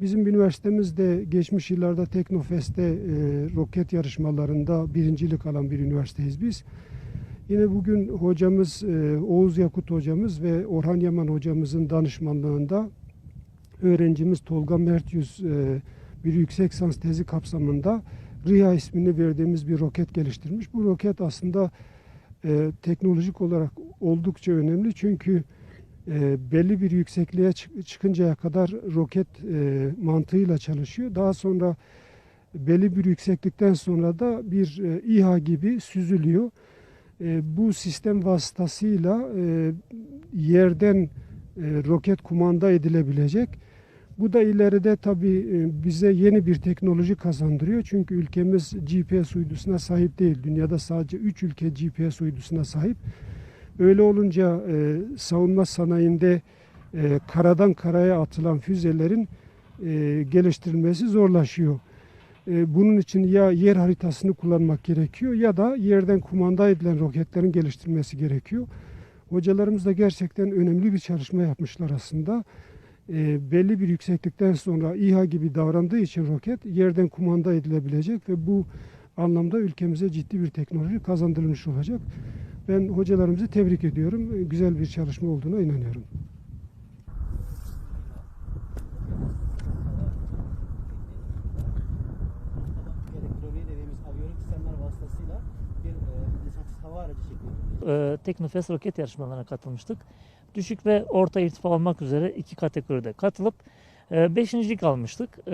Bizim üniversitemizde geçmiş yıllarda Teknofest'te e, roket yarışmalarında birincilik alan bir üniversiteyiz biz. Yine bugün hocamız e, Oğuz Yakut hocamız ve Orhan Yaman hocamızın danışmanlığında öğrencimiz Tolga Mertyüz e, bir yüksek lisans tezi kapsamında RIHA ismini verdiğimiz bir roket geliştirmiş. Bu roket aslında e, teknolojik olarak oldukça önemli çünkü e, belli bir yüksekliğe çık- çıkıncaya kadar roket e, mantığıyla çalışıyor. Daha sonra belli bir yükseklikten sonra da bir e, İHA gibi süzülüyor. E, bu sistem vasıtasıyla e, yerden e, roket kumanda edilebilecek. Bu da ileride tabii e, bize yeni bir teknoloji kazandırıyor. Çünkü ülkemiz GPS uydusuna sahip değil. Dünyada sadece 3 ülke GPS uydusuna sahip. Öyle olunca e, savunma sanayinde e, karadan karaya atılan füzelerin e, geliştirilmesi zorlaşıyor. E, bunun için ya yer haritasını kullanmak gerekiyor ya da yerden kumanda edilen roketlerin geliştirilmesi gerekiyor. Hocalarımız da gerçekten önemli bir çalışma yapmışlar aslında. E, belli bir yükseklikten sonra İHA gibi davrandığı için roket yerden kumanda edilebilecek ve bu anlamda ülkemize ciddi bir teknoloji kazandırılmış olacak. Ben hocalarımızı tebrik ediyorum. Güzel bir çalışma olduğuna inanıyorum. elektroniği dediğimiz aviyonik sistemler vasıtasıyla bir e, hava aracı şeklinde e, Teknofest roket yarışmalarına katılmıştık. Düşük ve orta irtifa olmak üzere iki kategoride katılıp e, beşincilik almıştık. E,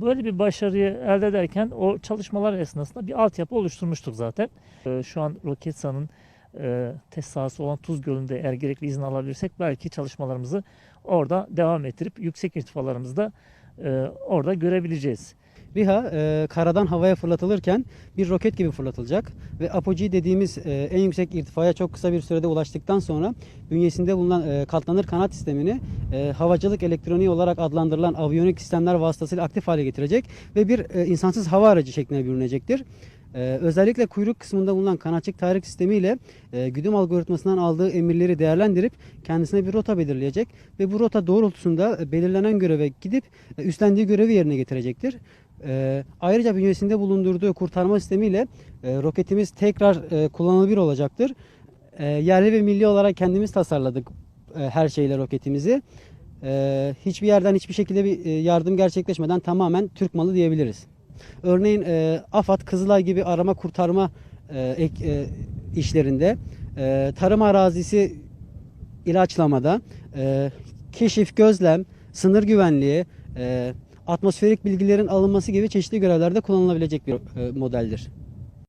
böyle bir başarıyı elde ederken o çalışmalar esnasında bir altyapı oluşturmuştuk zaten. E, şu an Roketsan'ın e, test sahası olan Tuz Gölü'nde eğer gerekli izin alabilirsek belki çalışmalarımızı orada devam ettirip yüksek irtifalarımızda e, orada görebileceğiz. RİHA e, karadan havaya fırlatılırken bir roket gibi fırlatılacak ve apogee dediğimiz e, en yüksek irtifaya çok kısa bir sürede ulaştıktan sonra bünyesinde bulunan e, katlanır kanat sistemini e, havacılık elektroniği olarak adlandırılan aviyonik sistemler vasıtasıyla aktif hale getirecek ve bir e, insansız hava aracı şekline bürünecektir. Ee, özellikle kuyruk kısmında bulunan kanatçık tahrik sistemiyle e, güdüm algoritmasından aldığı emirleri değerlendirip kendisine bir rota belirleyecek ve bu rota doğrultusunda e, belirlenen göreve gidip e, üstlendiği görevi yerine getirecektir. Ee, ayrıca bünyesinde bulundurduğu kurtarma sistemiyle e, roketimiz tekrar e, kullanılabilir olacaktır. E, yerli ve milli olarak kendimiz tasarladık e, her şeyle roketimizi. E, hiçbir yerden hiçbir şekilde bir e, yardım gerçekleşmeden tamamen Türk malı diyebiliriz. Örneğin e, AFAD, Kızılay gibi arama kurtarma e, e, işlerinde, e, tarım arazisi ilaçlamada, e, keşif, gözlem, sınır güvenliği, e, atmosferik bilgilerin alınması gibi çeşitli görevlerde kullanılabilecek bir e, modeldir.